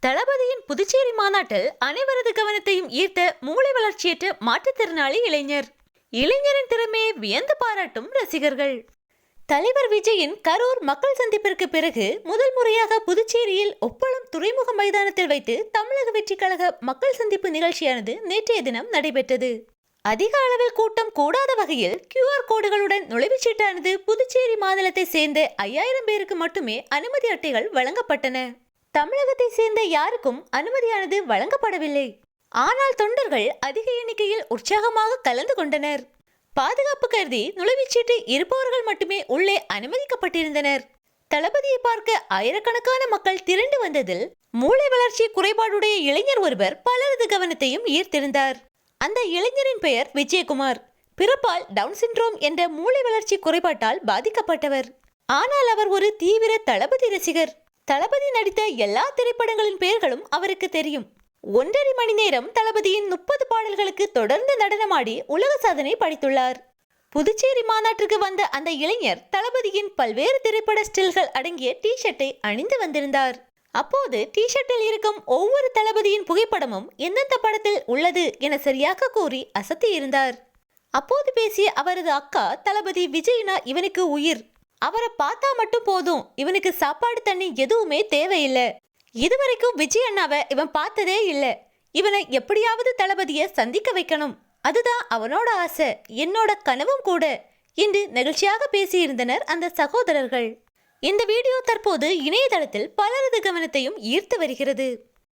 தளபதியின் புதுச்சேரி மாநாட்டில் அனைவரது கவனத்தையும் ஈர்த்த மூளை வளர்ச்சியற்ற மாற்றுத்திறனாளி இளைஞர். இளைஞரின் திறமையை வியந்து பாராட்டும் ரசிகர்கள். தலைவர் விஜயின் கரூர் மக்கள் சந்திப்பிற்கு பிறகு முதல் முறையாக புதுச்சேரியில் ஒப்பளம் துறைமுக மைதானத்தில் வைத்து தமிழக வெற்றிக் கழக மக்கள் சந்திப்பு நிகழ்ச்சியானது நேற்றைய தினம் நடைபெற்றது. அதிக அளவில் கூட்டம் கூடாத வகையில் கியூஆர் கோடுகளுடன் நுழைவுச்சீட்டானது புதுச்சேரி மாநிலத்தை சேர்ந்த ஐயாயிரம் பேருக்கு மட்டுமே அனுமதி அட்டைகள் வழங்கப்பட்டன. தமிழகத்தை சேர்ந்த யாருக்கும் அனுமதியானது வழங்கப்படவில்லை. ஆனால் தொண்டர்கள் அதிக எண்ணிக்கையில் உற்சாகமாக கலந்து கொண்டனர். பாதுகாப்பு கருதி நுழைவுச்சீட்டு இருப்பவர்கள் மட்டுமே உள்ளே அனுமதிக்கப்பட்டிருந்தனர். தளபதியை பார்க்க ஆயிரக்கணக்கான மக்கள் திரண்டு வந்ததில் மூளை வளர்ச்சி குறைபாடுடைய இளைஞர் ஒருவர் பலரது கவனத்தையும் ஈர்த்திருந்தார். அந்த இளைஞரின் பெயர் விஜயகுமார். பிறப்பால் டவுன் சிண்ட்ரோம் என்ற மூளை வளர்ச்சி குறைபாட்டால் பாதிக்கப்பட்டவர். ஆனால் அவர் ஒரு தீவிர தளபதி ரசிகர். தளபதி நடித்த எல்லா திரைப்படங்களின் பெயர்களும் அவருக்கு தெரியும். ஒன்றரை மணி நேரம் தளபதியின் முப்பது பாடல்களுக்கு தொடர்ந்து நடனமாடி உலக சாதனை படைத்துள்ளார். புதுச்சேரி மாநாட்டிற்கு வந்த அந்த இளைஞர் தளபதியின் பல்வேறு திரைப்பட ஸ்டில்கள் அடங்கிய டி ஷர்ட்டை அணிந்து வந்திருந்தார். அப்போது டிஷர்ட்டில் இருக்கும் ஒவ்வொரு தளபதியின் புகைப்படமும் எந்தெந்த படத்தில் உள்ளது என சரியாக கூறி அசத்தி இருந்தார். அப்போது பேசிய அவரது அக்கா தளபதி விஜய்னா இவனுக்கு உயிர். அவரை பார்த்தா மட்டும் போதும். இவனுக்கு சாப்பாடு தண்ணி எதுவுமே தேவையில்லை. இதுவரைக்கும் விஜய் அண்ணாவை இவன் பார்த்ததே இல்லை. இவனை எப்படியாவது தளபதியை சந்திக்க வைக்கணும். அதுதான் அவனோட ஆசை. என்னோட கனவும் கூட. என்று நெகிழ்ச்சியாக பேசியிருந்தனர் அந்த சகோதரர்கள். இந்த வீடியோ தற்போது இணையதளத்தில் பலரது கவனத்தையும் ஈர்த்து வருகிறது.